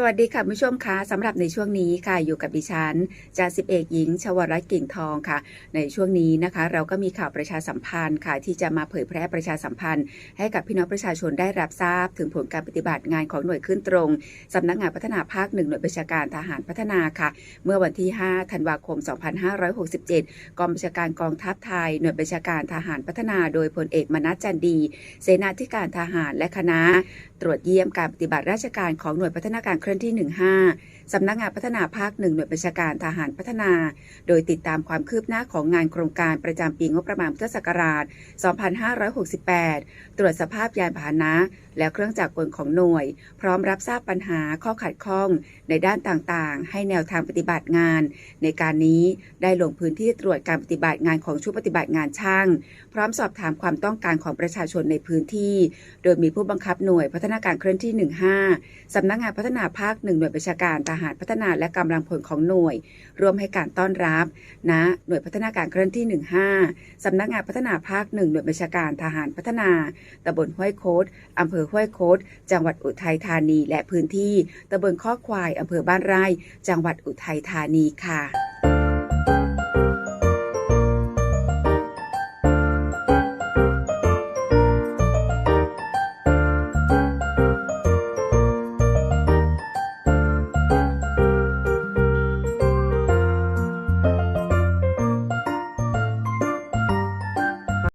สวัสดีค่ะผู้ชมคะสำหรับในช่วงนี้ค่ะอยู่กับดิฉันจ่าสิบเอกหญิง ชวรัตน์กิ่งทองค่ะ ในช่วงนี้นะคะ เราก็มีข่าวประชาสัมพันธ์ค่ะ ที่จะมาเผยแพร่ประชาสัมพันธ์ ให้กับพี่น้องประชาชนได้รับทราบ ถึงผลการปฏิบัติงานของหน่วยขึ้นตรงสำนักงานพัฒนาภาคหนึ่งหน่วยบัญชาการทหารพัฒนาค่ะ เมื่อวันที่ 5 ธันวาคม 2567 กองบัญชาการกองทัพไทย หน่วยบัญชาการทหารพัฒนา โดยพลเอกมนัสจันดี เสนาธิการทหารและคณะ ตรวจเยี่ยมการปฏิบัติราชการของหน่วยพัฒนาการลื่อนที่ 15 สำนักงานพัฒนาภาคหนึ่งหน่วยบัญชาการทหารพัฒนา โดยติดตามความคืบหน้าของงานโครงการประจำปีงบประมาณพุทธศักราช 2568 ตรวจสภาพยานพาหนะ และเครื่องจักรกลของหน่วย พร้อมรับทราบปัญหาข้อขัดข้องในด้านต่างๆ ให้แนวทางปฏิบัติงาน ในการนี้ได้ลงพื้นที่ตรวจการปฏิบัติงานของชุดปฏิบัติงานช่าง พร้อมสอบถามความต้องการของประชาชนในพื้นที่ โดยมีผู้บังคับหน่วยพัฒนาการเคลื่อนที่ 15 สำนักงานพัฒนาภาคหนึ่งหน่วยประชาการทหารพัฒนาและกำลังพลของหน่วย ร่วมให้การต้อนรับณหน่วยพัฒนาการเคลื่อนที่ 15 สำนักงานพัฒนาภาคหนึ่งหน่วยประชาการทหารพัฒนาตำบลห้วยโคดอำเภอห้วยโคดจังหวัดอุทัยธานี และพื้นที่ตำบลข้อควายอำเภอบ้านไร่ จังหวัดอุทัยธานีค่ะ